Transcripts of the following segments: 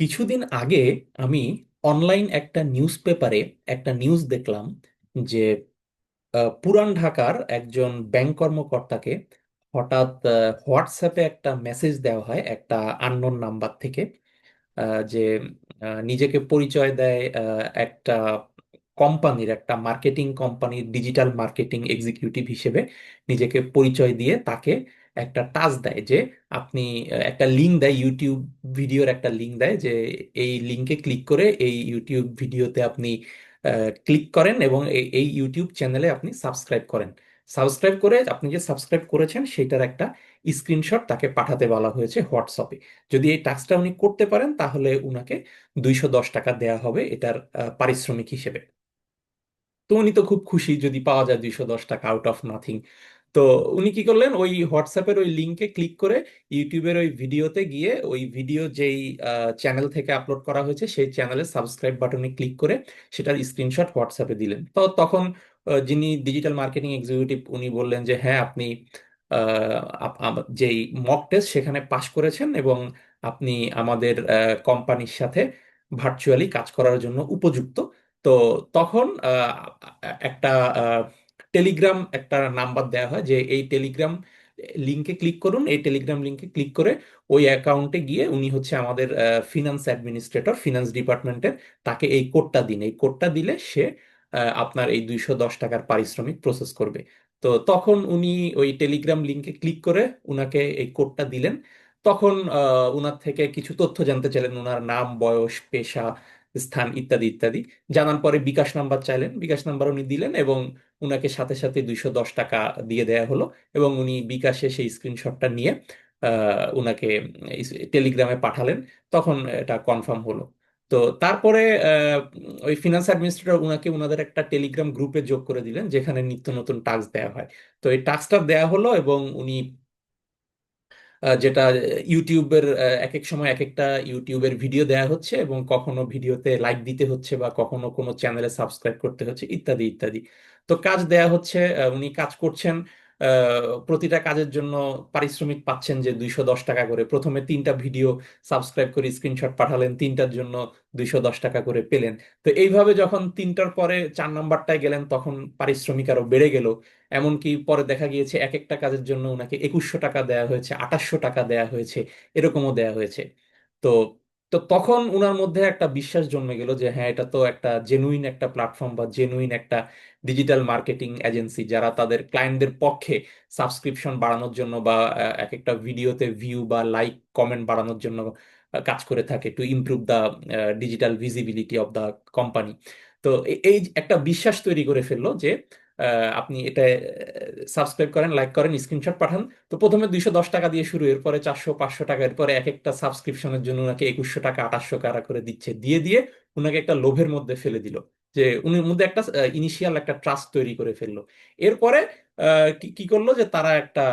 কিছুদিন আগে আমি অনলাইন একটা নিউজ পেপারে একটা নিউজ দেখলাম যে পুরান ঢাকার একজন ব্যাংক কর্মকর্তাকে হঠাৎ হোয়াটসঅ্যাপে একটা মেসেজ দেওয়া হয় একটা আননোন নাম্বার থেকে যে নিজেকে পরিচয় দেয় একটা কোম্পানির একটা মার্কেটিং কোম্পানির ডিজিটাল মার্কেটিং এক্সিকিউটিভ হিসেবে নিজেকে পরিচয় দিয়ে তাকে একটা টাস্ক দেয় যে আপনি একটা লিঙ্ক দেয় ইউটিউব ভিডিওর একটা লিঙ্ক দেয় যে এই লিঙ্কে ক্লিক করে এই ইউটিউব ভিডিওতে আপনি ক্লিক করেন এবং এই ইউটিউব চ্যানেলে আপনি সাবস্ক্রাইব করেন। সাবস্ক্রাইব করে আপনি যে সাবস্ক্রাইব করেছেন সেটার একটা স্ক্রিনশট তাকে পাঠাতে বলা হয়েছে হোয়াটসঅ্যাপে। যদি এই টাস্কটা উনি করতে পারেন তাহলে উনাকে দুইশো দশ টাকা দেয়া হবে এটার পারিশ্রমিক হিসেবে। তো উনি তো খুব খুশি যদি পাওয়া যায় দুইশো দশ টাকা আউট অফ নাথিং তো উনি কি করলেন? ওই হোয়াটসঅ্যাপের ওই লিঙ্কে ক্লিক করে ইউটিউবের ওই ভিডিওতে গিয়ে ওই ভিডিও যেই চ্যানেল থেকে আপলোড করা হয়েছে, সেই চ্যানেলের সাবস্ক্রাইব বাটনে ক্লিক করে সেটার স্ক্রিনশট হোয়াটসঅ্যাপে দিলেন। তো তখন যিনি ডিজিটাল মার্কেটিং এক্সিকিউটিভ উনি বললেন যে হ্যাঁ আপনি যেই মক টেস্ট সেখানে পাশ করেছেন এবং আপনি আমাদের কোম্পানির সাথে ভার্চুয়ালি কাজ করার জন্য উপযুক্ত। তো তখন একটা টেলিগ্রাম একটা নাম্বার দেওয়া হয় যে এই টেলিগ্রাম লিংকে ক্লিক করুন। এই টেলিগ্রাম লিংকে ক্লিক করে ওই অ্যাকাউন্টে গিয়ে উনি হচ্ছে আমাদের ফিনান্স অ্যাডমিনিস্ট্রেটর ফিনান্স ডিপার্টমেন্টের তাকে এই কোডটা দিন। এই কোডটা দিলে সে আপনার এই দুইশো দশ টাকার পারিশ্রমিক প্রসেস করবে। তো তখন উনি ওই টেলিগ্রাম লিংকে ক্লিক করে উনাকে এই কোডটা দিলেন। তখন উনার থেকে কিছু তথ্য জানতে চাইলেন। উনার নাম, বয়স, পেশা স্থান, ইত্যাদি ইত্যাদি। জানার পরে বিকাশ নাম্বার চাইলেন। বিকাশ নাম্বার উনি দিলেন এবং উনাকে সাথে সাথে দুইশো দশ টাকা দিয়ে দেয়া হলো এবং উনি বিকাশে সেই স্ক্রিনশটটা নিয়ে উনাকে টেলিগ্রামে পাঠালেন। তখন এটা কনফার্ম হলো। তো তারপরে ওই ফিনান্স অ্যাডমিনিস্ট্রেটর উনাকে উনাদের একটা টেলিগ্রাম গ্রুপে যোগ করে দিলেন, যেখানে নিত্য নতুন টাস্ক দেওয়া হয়। তো এই টাস্কটা দেওয়া হলো এবং উনি যেটা ইউটিউবের এক এক সময় এক একটা ইউটিউবের ভিডিও দেয়া হচ্ছে এবং কখনো ভিডিওতে লাইক দিতে হচ্ছে বা কখনো কোনো চ্যানেলে সাবস্ক্রাইব করতে হচ্ছে, ইত্যাদি ইত্যাদি। তো কাজ দেয়া হচ্ছে উনি কাজ করছেন প্রতিটা কাজের জন্য পারিশ্রমিক পাচ্ছেন যে দুইশো দশ টাকা করে। প্রথমে তিনটা ভিডিও সাবস্ক্রাইব করে স্ক্রিনশট পাঠালেন, তিনটার জন্য দুইশো দশ টাকা করে পেলেন। তো এইভাবে যখন তিনটার পরে চার নাম্বারটায় গেলেন, তখন পারিশ্রমিক আরও বেড়ে গেল। এমনকি পরে দেখা গিয়েছে এক একটা কাজের জন্য ওনাকে একুশশো টাকা দেয়া হয়েছে, আঠাশশো টাকা দেয়া হয়েছে, এরকমও দেয়া হয়েছে। তো তো তখন উনার মধ্যে একটা বিশ্বাস জন্মে গেল যে হ্যাঁ এটা তো একটা জেনুইন একটা প্ল্যাটফর্ম বা জেনুইন একটা ডিজিটাল মার্কেটিং এজেন্সি যারা তাদের ক্লায়েন্টদের পক্ষে সাবস্ক্রিপশন বাড়ানোর জন্য বা এক একটা ভিডিওতে ভিউ বা লাইক কমেন্ট বাড়ানোর জন্য কাজ করে থাকে to improve the digital visibility of the company তো এই একটা বিশ্বাস তৈরি করে ফেলল যে আপনি এটা সাবস্ক্রাইব করেন লাইক করেন স্ক্রিনশট পাঠান। তো প্রথমে দুইশো দশ টাকা দিয়ে শুরু, এরপরে চারশো, পাঁচশো টাকা, এরপরে এক একটা সাবস্ক্রিপশনের জন্য ওনাকে একুশশো টাকা, আঠাশশো টাকা করে দিচ্ছে। দিয়ে দিয়ে ওনাকে একটা লোভের মধ্যে ফেলে দিল। যে উনির মধ্যে একটা ইনিশিয়াল একটা ট্রাস্ট তৈরি করে ফেলল। এরপরে কি করল যে তারা একটা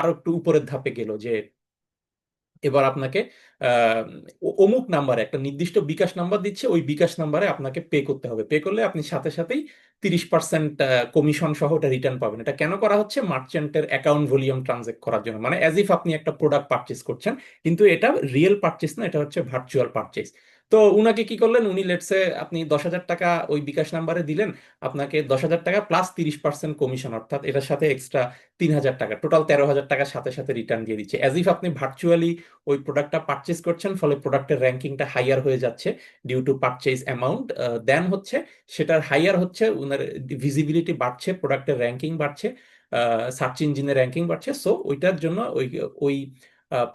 আরও একটু উপরের ধাপে গেল যে এবার আপনাকে অমুক নাম্বারে একটা নির্দিষ্ট বিকাশ নাম্বার দিচ্ছে, ওই বিকাশ নাম্বারে আপনাকে পে করতে হবে। পে করলে আপনি সাথে সাথেই তিরিশ পার্সেন্ট কমিশন সহ ওটা রিটার্ন পাবেন। এটা কেন করা হচ্ছে? মার্চেন্টের অ্যাকাউন্ট ভলিউম ট্রানজেক্ট করার জন্য। মানে অ্যাজ ইফ আপনি একটা প্রোডাক্ট পারচেস করছেন, কিন্তু এটা রিয়েল পারচেস না, এটা হচ্ছে ভার্চুয়াল পারচেস তো উনাকে কি করলেন? উনি লেটসে আপনি দশ হাজার টাকা ওই বিকাশ নাম্বারে দিলেন, আপনাকে দশ হাজার টাকা প্লাস তিরিশ পার্সেন্ট কমিশন অর্থাৎ এটার সাথে এক্সট্রা তিন হাজার টাকা টোটাল তেরো হাজার টাকার সাথে সাথে রিটার্ন দিয়ে দিচ্ছে। অ্যাজ ইফ আপনি ভার্চুয়ালি ওই প্রোডাক্টটা পারচেস করছেন, ফলে প্রোডাক্টের র্যাঙ্কিংটা হাইয়ার হয়ে যাচ্ছে due to purchase amount then হচ্ছে সেটার হাইয়ার হচ্ছে ওনার ভিজিবিলিটি বাড়ছে প্রোডাক্টের র্যাঙ্কিং বাড়ছে সার্চ ইঞ্জিনের র্যাঙ্কিং বাড়ছে। সো ওইটার জন্য ওই ওই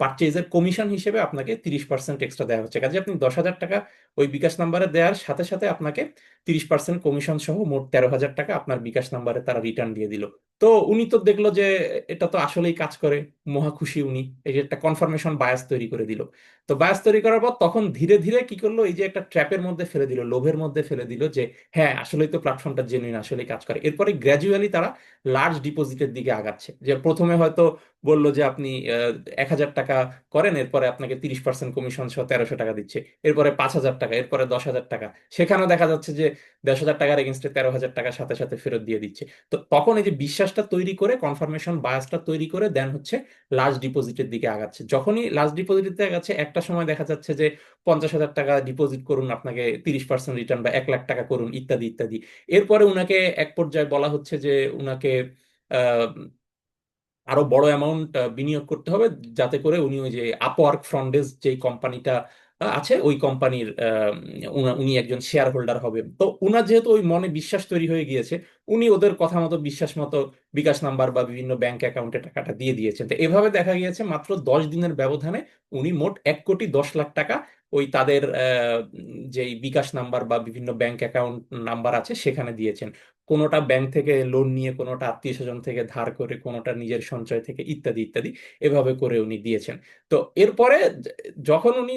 পারচেজের কমিশন হিসেবে আপনাকে তিরিশ পার্সেন্ট এক্সট্রা দেওয়া হচ্ছে। কাজে আপনি দশ হাজার টাকা ওই বিকাশ নাম্বারে দেওয়ার সাথে সাথে আপনাকে তিরিশ পার্সেন্ট কমিশন সহ মোট তেরো হাজার টাকা আপনার বিকাশ নাম্বারে তারা রিটার্ন দিয়ে দিল। তো উনি তো দেখল যে এটা তো আসলেই কাজ করে, মহা খুশি উনি। এই যে একটা কনফার্মেশন বায়াস তৈরি করে দিল। তো বায়াস তৈরি করার পর তখন ধীরে ধীরে কি করল, এই যে একটা ট্র্যাপের মধ্যে ফেলে দিল, লোভের মধ্যে ফেলে দিল যে হ্যাঁ আসলেই তো প্ল্যাটফর্মটা জেনুইন আসলেই কাজ করে। এরপরে গ্র্যাজুয়ালি তারা লার্জ ডিপোজিটের দিকে আগাচ্ছে। যে প্রথমে হয়তো বলল যে আপনি এক হাজার টাকা করেন, এরপরে আপনাকে তিরিশ পার্সেন্ট কমিশন সহ তেরোশো টাকা দিচ্ছে, এরপরে পাঁচ হাজার টাকা, এরপরে দশ হাজার টাকা। সেখানেও দেখা যাচ্ছে যে দশ হাজার টাকার এগেনস্টে তেরো হাজার টাকার সাথে সাথে ফেরত দিয়ে দিচ্ছে। তো তখন এই যে বিশ্বাস বিশ্বাসটা তৈরি করে কনফার্মেশন বায়াসটা তৈরি করে দেন হচ্ছে লাস্ট ডিপোজিটের দিকে আগাচ্ছে। যখনই লাস্ট ডিপোজিটের দিকে আগাচ্ছে, একটা সময় দেখা যাচ্ছে যে পঞ্চাশ হাজার টাকা ডিপোজিট করুন, আপনাকে তিরিশ পার্সেন্ট রিটার্ন বা এক লাখ টাকা করুন, ইত্যাদি ইত্যাদি। এরপরে উনাকে এক পর্যায়ে বলা হচ্ছে যে উনাকে আরও বড় অ্যামাউন্ট বিনিয়োগ করতে হবে, যাতে করে উনি ওই যে আপওয়ার্ক ফ্রন্ডেজ যে কোম্পানিটা আছে ওই কোম্পানির উনি একজন শেয়ার হোল্ডার হবে তো উনার যেহেতু ওই মনে বিশ্বাস তৈরি হয়ে গিয়েছে, উনি ওদের কথা মতো, বিশ্বাস মতো বিকাশ নাম্বার বা বিভিন্ন ব্যাংক অ্যাকাউন্টে টাকাটা দিয়ে দিয়েছেন। তো এভাবে দেখা গিয়েছে মাত্র দশ দিনের ব্যবধানে উনি মোট এক কোটি দশ লাখ টাকা ওই তাদের যে বিকাশ নাম্বার বা বিভিন্ন ব্যাংক অ্যাকাউন্ট নাম্বার আছে সেখানে দিয়েছেন। কোনোটা ব্যাংক থেকে লোন নিয়ে, কোনোটা আত্মীয় স্বজন থেকে ধার করে, কোনোটা নিজের সঞ্চয় থেকে, ইত্যাদি ইত্যাদি, এভাবে করে উনি দিয়েছেন। তো এরপরে যখন উনি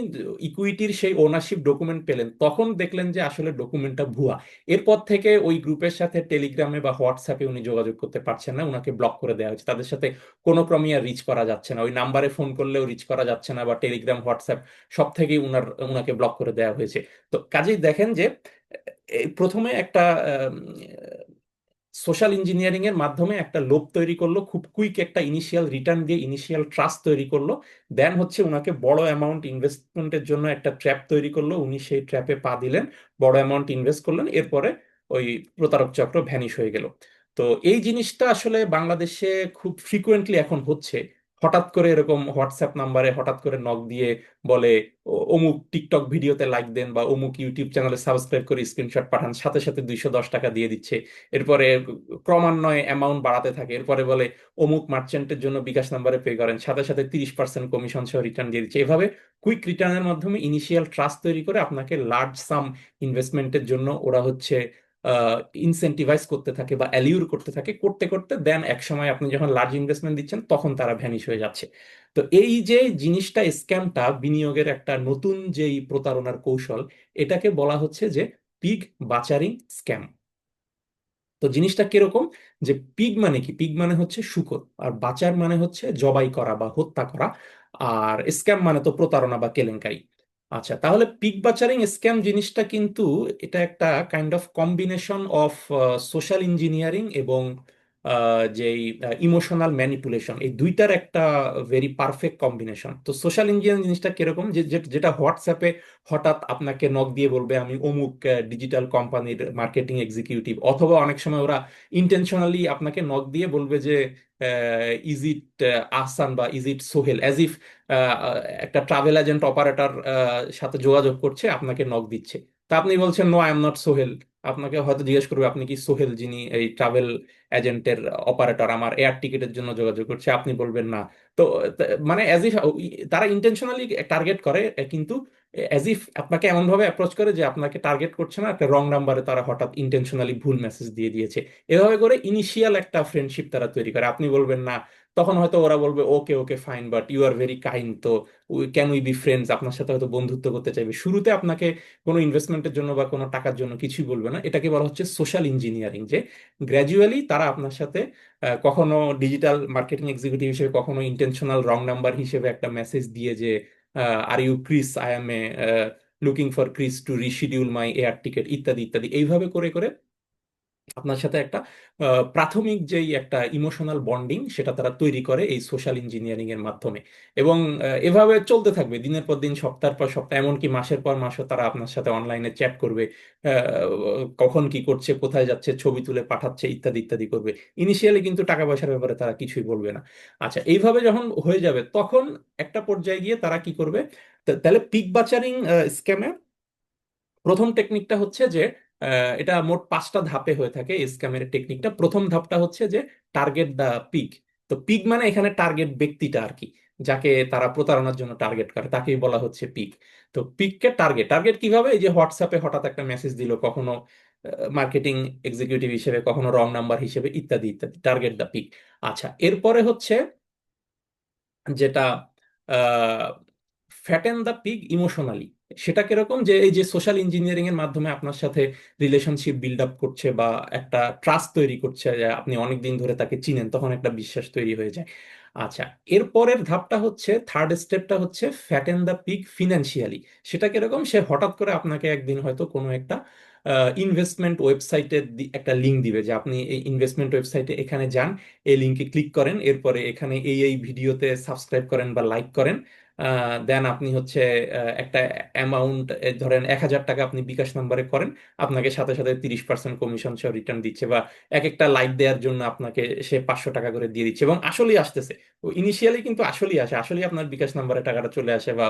ইকুইটির সেই ওনারশিপ ডকুমেন্ট পেলেন, তখন দেখলেন যে আসলে ডকুমেন্টটা ভুয়া। এরপর থেকে ওই গ্রুপের সাথে টেলিগ্রামে বা হোয়াটসঅ্যাপে উনি যোগাযোগ করতে পারছেন না, উনাকে ব্লক করে দেওয়া হয়েছে। তাদের সাথে কোনো ক্রমে আর রিচ করা যাচ্ছে না। ওই নাম্বারে ফোন করলেও রিচ করা যাচ্ছে না বা টেলিগ্রাম হোয়াটসঅ্যাপ সব থেকেই উনার উনাকে ব্লক করে দেওয়া হয়েছে। তো কাজেই দেখেন যে প্রথমে একটা সোশ্যাল ইঞ্জিনিয়ারিং এর মাধ্যমে একটা লোভ তৈরি করল, খুব কুইক একটা ইনিশিয়াল রিটার্ন দিয়ে ইনিশিয়াল ট্রাস্ট তৈরি করল। দেন হচ্ছে উনাকে বড় অ্যামাউন্ট ইনভেস্টমেন্টের জন্য একটা ট্র্যাপ তৈরি করল, উনি সেই ট্র্যাপে পা দিলেন, বড় অ্যামাউন্ট ইনভেস্ট করলেন, এরপরে ওই প্রতারক চক্র ভ্যানিশ হয়ে গেল। তো এই জিনিসটা আসলে বাংলাদেশে খুব ফ্রিকুয়েন্টলি এখন হচ্ছে। হঠাৎ করে এরকম হোয়াটসঅ্যাপ নাম্বারে হঠাৎ করে নক দিয়ে বলে অমুক টিকটক ভিডিওতে লাইক দেন বা অমুক ইউটিউব চ্যানেলে সাবস্ক্রাইব করে স্ক্রিনশট পাঠান, সাথে সাথে দুইশো দশ টাকা দিয়ে দিচ্ছে। এরপরে ক্রমান্বয়ে অ্যামাউন্ট বাড়াতে থাকে। এরপরে বলে, অমুক মার্চেন্টের জন্য বিকাশ নাম্বারে পে করেন, সাথে সাথে তিরিশ পার্সেন্ট কমিশন সহ রিটার্ন দিয়ে দিচ্ছে। এভাবে কুইক রিটার্নের মাধ্যমে ইনিশিয়াল ট্রাস্ট তৈরি করে আপনাকে লার্জ সাম ইনভেস্টমেন্টের জন্য ওরা হচ্ছে ইনসেন্টিভাইজ করতে থাকে বা অ্যালিউর করতে থাকে, করতে করতে দেন এক সময় আপনি যখন লার্জ ইনভেস্টমেন্ট দিচ্ছেন, তখন তারা ভ্যানিশ হয়ে যাচ্ছে। তো এই যে জিনিসটা স্ক্যামটা বিনিয়োগের একটা নতুন যেই প্রতারণার কৌশল, এটাকে বলা হচ্ছে যে পিগ বাচারিং স্ক্যাম তো জিনিসটা কীরকম? যে পিগ মানে কি? পিগ মানে হচ্ছে শুকর, আর বাচার মানে হচ্ছে জবাই করা বা হত্যা করা, আর স্ক্যাম মানে তো প্রতারণা বা কেলেঙ্কারি। আচ্ছা তাহলে পিক বাচারিং স্ক্যাম জিনিসটা কিন্তু এটা একটা kind of combination of social engineering এবং যেই ইমোশনাল ম্যানিপুলেশন এই দুইটার একটা ভেরি পারফেক্ট কম্বিনেশন তো সোশ্যাল ইঞ্জিনিয়ারিং জিনিসটা কীরকম? যে যেটা হোয়াটসঅ্যাপে হঠাৎ আপনাকে নক দিয়ে বলবে, আমি অমুক ডিজিটাল কোম্পানির মার্কেটিং এক্সিকিউটিভ অথবা অনেক সময় ওরা ইন্টেনশনালি আপনাকে নক দিয়ে বলবে যে ইজ ইট আহসান বা is it Sohel? As if একটা ট্রাভেল এজেন্ট অপারেটর সাথে যোগাযোগ করছে, আপনাকে নক দিচ্ছে। তা আপনি বলছেন no I am not Sohel. আপনাকে হয়তো জিজ্ঞেস করবে, আপনি কি সোহেল যিনি এই ট্রাভেল এজেন্টের অপারেটর আমার এয়ার টিকিটের জন্য যোগাযোগ করছে, আপনি বলবেন না। তো মানে অ্যাজ ইফ তারা ইন্টেনশনালি টার্গেট করে কিন্তু অ্যাজ ইফ আপনাকে এমনভাবে অ্যাপ্রোচ করে যে আপনাকে টার্গেট করছে না, একটা রং নাম্বারে তারা হঠাৎ ইন্টেনশনালি ভুল মেসেজ দিয়ে দিয়েছে। এভাবে করে ইনিশিয়াল একটা ফ্রেন্ডশিপ তারা তৈরি করে। আপনি বলবেন না তখন হয়তো ওরা বলবে, okay okay fine but you are very kind তো ক্যান উই বি ফ্রেন্ডস আপনার সাথে হয়তো বন্ধুত্ব করতে চাইবে। শুরুতে আপনাকে কোনো ইনভেস্টমেন্টের জন্য বা কোনো টাকার জন্য কিছুই বলবে না। এটাকে বলা হচ্ছে সোশ্যাল ইঞ্জিনিয়ারিং যে গ্র্যাজুয়ালি তারা আপনার সাথে কখনো ডিজিটাল মার্কেটিং এক্সিকিউটিভ হিসেবে, কখনো ইন্টেনশনাল রং নাম্বার হিসেবে একটা মেসেজ দিয়ে যে are you Chris I am a looking for Chris to reschedule my air ticket ইত্যাদি ইত্যাদি। এইভাবে করে করে আপনার সাথে একটা প্রাথমিক যেই একটা ইমোশনাল বন্ডিং সেটা তারা তৈরি করে এই সোশ্যাল ইঞ্জিনিয়ারিং এর মাধ্যমে। এবং এভাবে চলতে থাকবে। দিনের পর দিন, সপ্তাহের পর সপ্তাহ, এমনকি মাসের পর মাসও তারা আপনার সাথে অনলাইনে চ্যাট করবে। কখন কি করছে, কোথায় যাচ্ছে, ছবি তুলে পাঠাচ্ছে, ইত্যাদি ইত্যাদি করবে। ইনিশিয়ালি কিন্তু টাকা পয়সার ব্যাপারে তারা কিছুই বলবে না। আচ্ছা এইভাবে যখন হয়ে যাবে, তখন একটা পর্যায়ে গিয়ে তারা কি করবে? তাহলে পিক বাচারিং স্ক্যামে প্রথম টেকনিকটা হচ্ছে যে এটা মোট পাঁচটা ধাপে হয়ে থাকে স্ক্যামের টেকনিকটা প্রথম ধাপটা হচ্ছে যে টার্গেট দ্য পিক তো পিক মানে এখানে টার্গেট ব্যক্তিটা আর কি, যাকে তারা প্রতারণার জন্য টার্গেট করে, তাকেই বলা হচ্ছে পিক তো পিককে টার্গেট টার্গেট কীভাবে? এই যে হোয়াটসঅ্যাপে হঠাৎ একটা মেসেজ দিল, কখনো মার্কেটিং এক্সিকিউটিভ হিসেবে, কখনো রং নাম্বার হিসেবে, ইত্যাদি ইত্যাদি টার্গেট দ্য পিক আচ্ছা এরপরে হচ্ছে যেটা ফ্যাটেন দ্য পিক ইমোশনালি সেটা কীরকম যে এই যে সোশ্যাল ইঞ্জিনিয়ারিং এর মাধ্যমে আপনার সাথে রিলেশনশিপ বিল্ড আপ করছে বা একটা ট্রাস্ট তৈরি করছে আপনি অনেকদিন ধরে তাকে চিনেন, তখন একটা বিশ্বাস তৈরি হয়ে যায়। আচ্ছা এরপরের ধাপটা হচ্ছে থার্ড স্টেপটা হচ্ছে ফ্যাটেন দ্য পিক ফিনান্সিয়ালি সেটা কীরকম? সে হঠাৎ করে আপনাকে একদিন হয়তো কোনো একটা ইনভেস্টমেন্ট ওয়েবসাইটে একটা লিঙ্ক দিবে যে আপনি এই ইনভেস্টমেন্ট ওয়েবসাইটে এখানে যান, এই লিঙ্কে ক্লিক করেন, এরপরে এখানে এই এই ভিডিওতে সাবস্ক্রাইব করেন বা লাইক করেন দেন আপনি হচ্ছে একটা অ্যামাউন্ট ধরেন এক হাজার টাকা আপনি বিকাশ নাম্বারে করেন, আপনাকে সাথে সাথে তিরিশ পার্সেন্ট কমিশন সহ রিটার্ন দিচ্ছে বা এক একটা লাইক দেওয়ার জন্য আপনাকে সে পাঁচশো টাকা করে দিয়ে দিচ্ছে এবং আসলেই আসতেছে। ইনিশিয়ালি কিন্তু আসলেই আসে, আসলেই আপনার বিকাশ নাম্বারে টাকাটা চলে আসে বা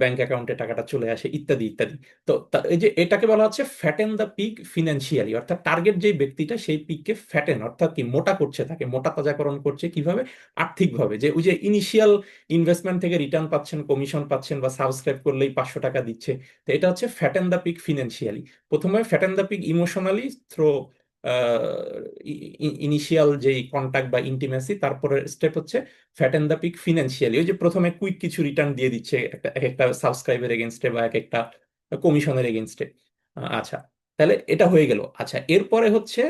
ব্যাংক অ্যাকাউন্টে টাকাটা চলে আসে, ইত্যাদি ইত্যাদি। তো এই যে এটাকে বলা হচ্ছে ফ্যাটেন দ্য পিক ফিনান্সিয়ালি অর্থাৎ টার্গেট যে ব্যক্তিটা সেই পিককে ফ্যাটেন অর্থাৎ কি মোটা করছে তাকে, মোটা তাজাকরণ করছে কীভাবে? আর্থিকভাবে। যে ওই যে ইনিশিয়াল ইনভেস্টমেন্ট থেকে রিটার্ন পাচ্ছেন কমিশন পাচ্ছেন বা সাবস্ক্রাইব করলেই পাঁচশো টাকা দিচ্ছে, তো এটা হচ্ছে ফ্যাটেন দ্য পিক ফিনান্সিয়ালি প্রথমে fatten the peak emotionally through initial যেই কন্ট্যাক্ট বা ইন্টিমেসি তারপরে স্টেপ হচ্ছে ফ্যাটেন দ্য পিক ফিনান্সিয়ালি ওই যে প্রথমে কুইক কিছু রিটার্ন দিয়ে দিচ্ছে একটা, এক একটা সাবস্ক্রাইবের এগেনস্টে বা এক একটা কমিশনের এগেনস্টে আচ্ছা তাহলে এটা হয়ে গেল। আচ্ছা এরপরে হচ্ছে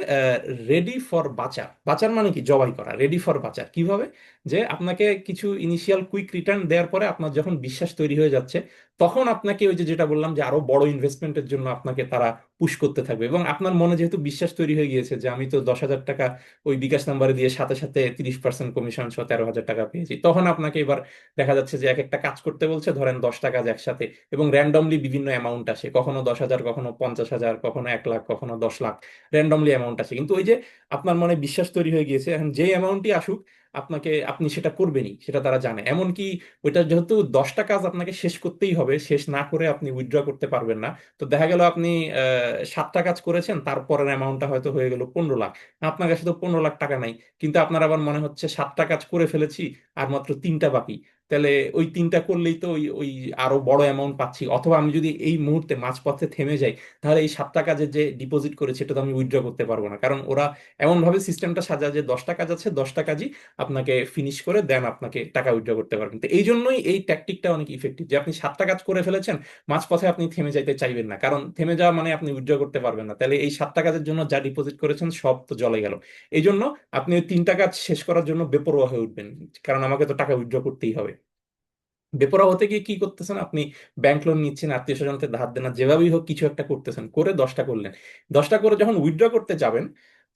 রেডি ফর বাচার। বাচার মানে কি? জবাই করা। Ready for butcher. কীভাবে? যে আপনাকে কিছু ইনিশিয়াল কুইক রিটার্ন দেওয়ার পরে আপনার যখন বিশ্বাস তৈরি হয়ে যাচ্ছে, তখন আপনাকে ওই যে যেটা বললাম যে আরও বড় ইনভেস্টমেন্টের জন্য আপনাকে তারা পুশ করতে থাকবে। এবং আপনার মনে যেহেতু বিশ্বাস তৈরি হয়ে গিয়েছে যে আমি তো দশ হাজার টাকা ওই বিকাশ নাম্বারে দিয়ে সাথে সাথে তিরিশ পার্সেন্ট কমিশন সহ তেরো হাজার টাকা পেয়েছি, তখন আপনাকে এবার দেখা যাচ্ছে যে এক একটা কাজ করতে বলছে, ধরেন দশটা কাজ একসাথে এবং র্যান্ডমলি বিভিন্ন অ্যামাউন্ট আসে। কখনো দশ হাজার, কখনো পঞ্চাশ হাজার, কখনো এক লাখ, কখনো দশ লাখ র্যান্ডমলি অ্যামাউন্ট আসে। কিন্তু ওই যে আপনার মনে বিশ্বাস তৈরি হয়ে গিয়েছে, এখন যে অ্যামাউন্টই আসুক আপনাকে, আপনি সেটা করবেনই, সেটা তারা জানে। এমনকি ওইটা যেহেতু দশটা কাজ আপনাকে শেষ করতেই হবে, শেষ না করে আপনি উইথড্র করতে পারবেন না। তো দেখা গেল আপনি সাতটা কাজ করেছেন, তারপরের অ্যামাউন্টটা হয়তো হয়ে গেল পনেরো লাখ। আপনার কাছে তো পনেরো লাখ টাকা নাই, কিন্তু আপনার আবার মনে হচ্ছে সাতটা কাজ করে ফেলেছি, আর মাত্র তিনটা বাকি। তাহলে ওই তিনটা করলেই তো ওই ওই আরও বড় অ্যামাউন্ট পাচ্ছি। অথবা আমি যদি এই মুহূর্তে মাঝপথে থেমে যাই, তাহলে এই সাতটা কাজের যে ডিপোজিট করেছি, সেটা তো আমি উইথড্র করতে পারব না। কারণ ওরা এমন ভাবে সিস্টেমটা সাজা যে দশটা কাজ আছে, দশটা কাজই আপনাকে ফিনিশ করে দেন আপনাকে টাকা উইথড্র করতে পারবেন। তো এই জন্যই এই ট্যাকটিকটা অনেক ইফেক্টিভ যে আপনি সাতটা কাজ করে ফেলেছেন, মাঝপথে আপনি থেমে যাইতে চাইবেন না। কারণ থেমে যাওয়া মানে আপনি উইথড্র করতে পারবেন না। তাহলে এই সাতটা কাজের জন্য যা ডিপোজিট করেছেন, সব তো জলে গেল। এই জন্য আপনি ওই তিনটা কাজ শেষ করার জন্য বেপরোয়া হয়ে উঠবেন। কারণ আমাকে তো টাকা উইথড্র করতেই হবে। বেপরোয়া হতে গিয়ে কি করতেছেন? আপনি ব্যাংক লোন নিচ্ছেন, আত্মীয় স্বজনকে ধার দেন যেভাবেই হোক কিছু একটা করতেছেন, করে দশটা করলেন। দশটা করে যখন উইথড্র করতে যাবেন,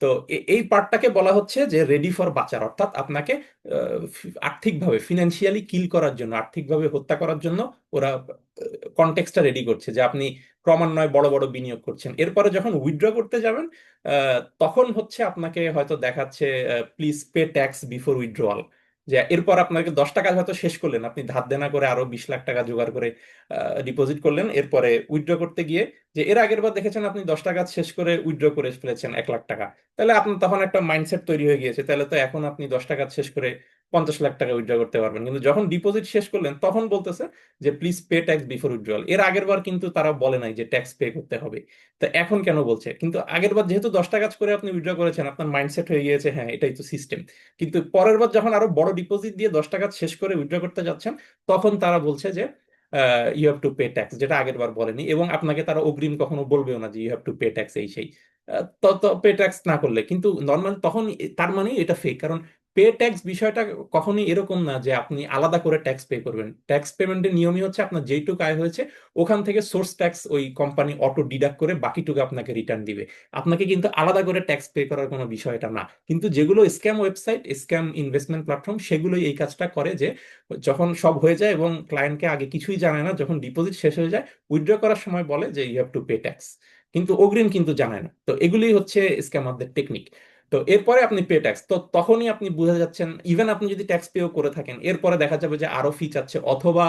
তো এই পার্টটাকে বলা হচ্ছে যে রেডি ফর বাঁচার, অর্থাৎ আপনাকে আর্থিকভাবে ফিনান্সিয়ালি কিল করার জন্য, আর্থিকভাবে হত্যা করার জন্য ওরা কনটেক্সটটা রেডি করছে যে আপনি ক্রমান্বয়ে বড় বড় বিনিয়োগ করছেন। এরপরে যখন উইথড্র করতে যাবেন তখন হচ্ছে আপনাকে হয়তো দেখাচ্ছে please pay tax before withdrawal যে এরপর আপনাকে দশ টাকা হয়তো শেষ করলেন। আপনি ধার দেনা করে আরও বিশ লাখ টাকা জোগাড় করে ডিপোজিট করলেন। এরপরে উইথড্র করতে গিয়ে যে এর আগের বার দেখেছেন আপনি দশ টাকা শেষ করে উইথড্র করে ফেলেছেন এক লাখ টাকা। তাহলে আপনার তখন একটা মাইন্ডসেট তৈরি হয়ে গিয়েছে। তাহলে তো এখন আপনি দশ টাকা শেষ করে পঞ্চাশ লাখ টাকা উইথড্র করতে পারবেন। কিন্তু যখন ডিপোজিট শেষ করলেন, তখন বলতেছে যে please pay tax before withdrawal এর আগের বার কিন্তু তারা বলে নাই যে ট্যাক্স পে করতে হবে। তো এখন কেন বলছে? কিন্তু আগের বার যেহেতু দশ টাকা করে আপনি উইথড্র করেছেন, আপনার মাইন্ডসেট হয়ে গিয়েছে হ্যাঁ এটাই তো সিস্টেম কিন্তু পরের বার যখন আরও বড় ডিপোজিট দিয়ে দশ টাকা শেষ করে উইথড্র করতে যাচ্ছেন, তখন তারা বলছে যে you have to pay tax যেটা আগের বার বলেনি। এবং আপনাকে তারা অগ্রিম কখনো বলবেও না যে you have to pay tax এই সেই। তো পে ট্যাক্স না করলে। কিন্তু নর্মাল তখন, তার মানে এটা ফেক কারণ পে ট্যাক্স বিষয়টা কখনোই এরকম না যে আপনি আলাদা করে ট্যাক্স পে করবেন। ট্যাক্স পেমেন্টের নিয়মই হচ্ছে আপনার যেইটুকু আয় হয়েছে, ওখান থেকে সোর্স ট্যাক্স ওই কোম্পানি অটো ডিডাক্ট করে বাকিটুকু আপনাকে রিটার্ন দিবে। আপনাকে কিন্তু আলাদা করে ট্যাক্স পে করার কোনো বিষয়টা না। কিন্তু যেগুলো scam website scam investment platform সেগুলোই এই কাজটা করে যে যখন সব হয়ে যায় এবং ক্লায়েন্টকে আগে কিছুই জানায় না, যখন ডিপোজিট শেষ হয়ে যায় উইথড্র করার সময় বলে যে you have to pay tax কিন্তু অগ্রিম কিন্তু জানায় না। তো এগুলোই হচ্ছে স্ক্যামারদের টেকনিক তো এরপরে আপনি পে ট্যাক্স তো তখনই আপনি বুঝে যাচ্ছেন ইভেন আপনি যদি ট্যাক্স পেও করে থাকেন, এরপরে দেখা যাবে যে আরও ফি চাচ্ছে, অথবা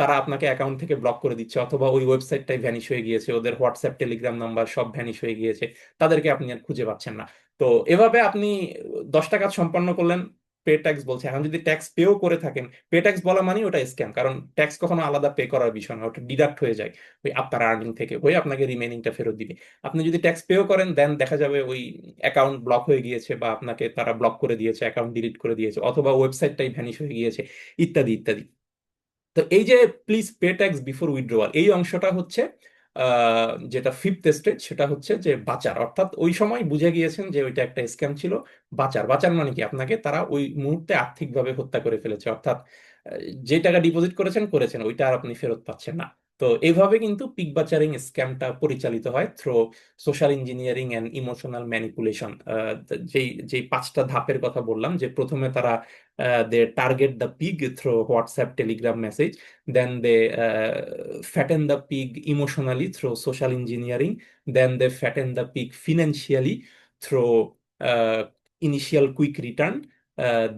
তারা আপনাকে অ্যাকাউন্ট থেকে ব্লক করে দিচ্ছে, অথবা ওই ওয়েবসাইটটাই ভ্যানিশ হয়ে গিয়েছে, ওদের হোয়াটসঅ্যাপ টেলিগ্রাম নাম্বার সব ভ্যানিশ হয়ে গিয়েছে, তাদেরকে আপনি আর খুঁজে পাচ্ছেন না। তো এভাবে আপনি দশটা কাজ সম্পন্ন করলেন পে ট্যাক্স বলছে। এখন যদি ট্যাক্স পেও করে থাকেন পে ট্যাক্স বলা মানে ওটা স্ক্যাম কারণ ট্যাক্স কখনো আলাদা পে করার বিষয় না ওটা ডিডাক্ট হয়ে যায় ওই আপনার আর্নিং থেকে, হয়ে আপনাকে রিমেনিংটা ফেরত দিবে। আপনি যদি ট্যাক্স পেও করেন দেন দেখা যাবে ওই অ্যাকাউন্ট ব্লক হয়ে গিয়েছে বা আপনাকে তারা ব্লক করে দিয়েছে অ্যাকাউন্ট ডিলিট করে দিয়েছে, অথবা ওয়েবসাইটটাই ভ্যানিশ হয়ে গিয়েছে, ইত্যাদি ইত্যাদি। তো এই যে please pay tax before withdrawal এই অংশটা হচ্ছে যেটা ফিফথ স্টেজ সেটা হচ্ছে যে বাঁচার। অর্থাৎ ওই সময় বুঝে গিয়েছেন যে ওইটা একটা স্ক্যাম ছিল, বাঁচার। বাঁচার মানে কি? আপনাকে তারা ওই মুহূর্তে আর্থিকভাবে হত্যা করে ফেলেছে। অর্থাৎ যে টাকা ডিপোজিট করেছেন করেছেন। ওইটা আর আপনি ফেরত পাচ্ছেন না। তো এইভাবে কিন্তু পিক বাচারিং স্ক্যামটা পরিচালিত হয় through social engineering and emotional manipulation যেই যেই পাঁচটা ধাপের কথা বললাম, যে প্রথমে তারা they target the pig through WhatsApp Telegram message then they fatten the pig emotionally through social engineering then they fatten the pig financially through initial quick return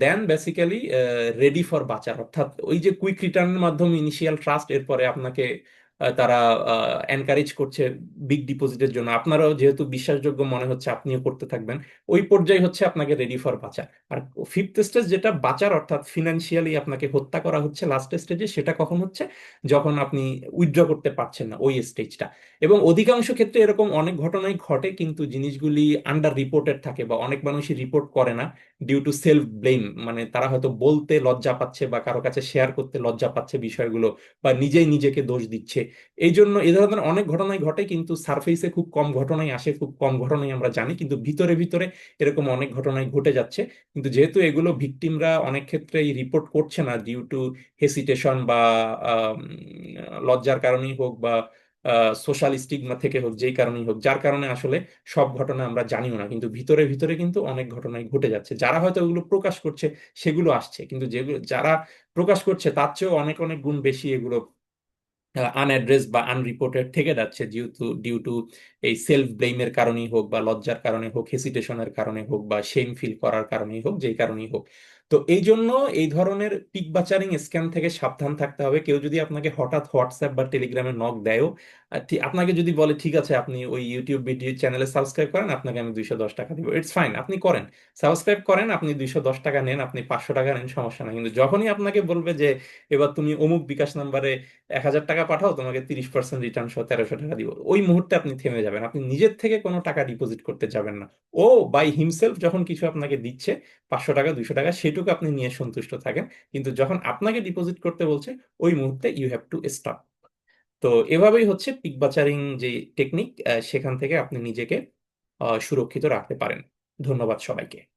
then basically ready for butcher. অর্থাৎ ওই যে quick রিটার্নের মাধ্যমে initial trust এরপরে আপনাকে তারা encourage করছে big ডিপোজিটের জন্য। আপনারাও যেহেতু বিশ্বাসযোগ্য মনে হচ্ছে, আপনিও করতে থাকবেন। ওই পর্যায়ে হচ্ছে আপনাকে রেডি ফর বাঁচার। আর ফিফথ স্টেজ যেটা, বাঁচার অর্থাৎ ফিনান্সিয়ালি আপনাকে হত্যা করা হচ্ছে লাস্ট স্টেজে সেটা কখন হচ্ছে? যখন আপনি উইথড্র করতে পারছেন না ওই স্টেজটা এবং অধিকাংশ ক্ষেত্রে এরকম অনেক ঘটনাই ঘটে, কিন্তু জিনিসগুলি আন্ডার রিপোর্টেড থাকে বা অনেক মানুষই রিপোর্ট করে না ডিউ টু সেলফ ব্লেম মানে তারা হয়তো বলতে লজ্জা পাচ্ছে বা কারও কাছে শেয়ার করতে লজ্জা পাচ্ছে বিষয়গুলো বা নিজেই নিজেকে দোষ দিচ্ছে। এই জন্য এ ধরনের অনেক ঘটনাই ঘটে, কিন্তু সারফেসে খুব কম ঘটনাই আসে, খুব কম ঘটনাই আমরা জানি, কিন্তু ভিতরে ভিতরে এরকম অনেক ঘটনাই ঘটে যাচ্ছে। কিন্তু যেহেতু এগুলো ভিকটিমরা অনেক ক্ষেত্রেই রিপোর্ট করছে না ডিউ টু হেসিটেশন বা লজ্জার কারণেই হোক বা সোশ্যাল স্টিগমা থেকে হোক, যেই কারণেই হোক, যার কারণে আসলে সব ঘটনা আমরা জানিও না। কিন্তু ভিতরে ভিতরে কিন্তু অনেক ঘটনাই ঘটে যাচ্ছে। যারা হয়তো ওগুলো প্রকাশ করছে, সেগুলো আসছে। কিন্তু যেগুলো, যারা প্রকাশ করছে, তার চেয়েও অনেক অনেক গুণ বেশি এগুলো আনঅ্যাড্রেস বা আনরিপোর্টেড থেকে যাচ্ছে যেহেতু ডিউ টু এই সেলফ ব্লেমের কারণেই হোক বা লজ্জার কারণে হোক হেসিটেশনের কারণে হোক বা শেম ফিল করার কারণেই হোক, যেই কারণেই হোক। তো এই জন্য এই ধরনের পিক বাচারিং স্ক্যাম থেকে সাবধান থাকতে হবে। কেউ যদি আপনাকে হঠাৎ হোয়াটসঅ্যাপ বা টেলিগ্রামে নক দেয়ও আপনাকে যদি বলে, ঠিক আছে, আপনি ওই ইউটিউব ভিডিও চ্যানেলে সাবস্ক্রাইব করেন, আপনাকে আমি দুইশো দশ টাকা দিব। ইটস ফাইন আপনি করেন। সাবস্ক্রাইব করেন, আপনি দুইশো দশ টাকা নেন, আপনি পাঁচশো টাকা নেন, সমস্যা না কিন্তু যখনই আপনাকে বলবে যে, এবার তুমি অমুক বিকাশ নাম্বারে এক হাজার টাকা পাঠাও, তোমাকে তিরিশ পার্সেন্ট রিটার্ন সহ তেরোশো টাকা দিব। ওই মুহূর্তে আপনি থেমে যাবেন। আপনি নিজের থেকে কোনো টাকা ডিপোজিট করতে যাবেন না। ও বাই হিমসেলফ যখন কিছু আপনাকে দিচ্ছে, পাঁচশো টাকা, দুইশো টাকা, সেটুকু আপনি নিয়ে সন্তুষ্ট থাকেন। কিন্তু যখন আপনাকে ডিপোজিট করতে বলছে, ওই মুহূর্তে ইউ হ্যাভ টু স্টপ তো এভাবেই হচ্ছে পিক বাচারিং যে টেকনিক সেখান থেকে আপনি নিজেকে সুরক্ষিত রাখতে পারেন। ধন্যবাদ সবাইকে।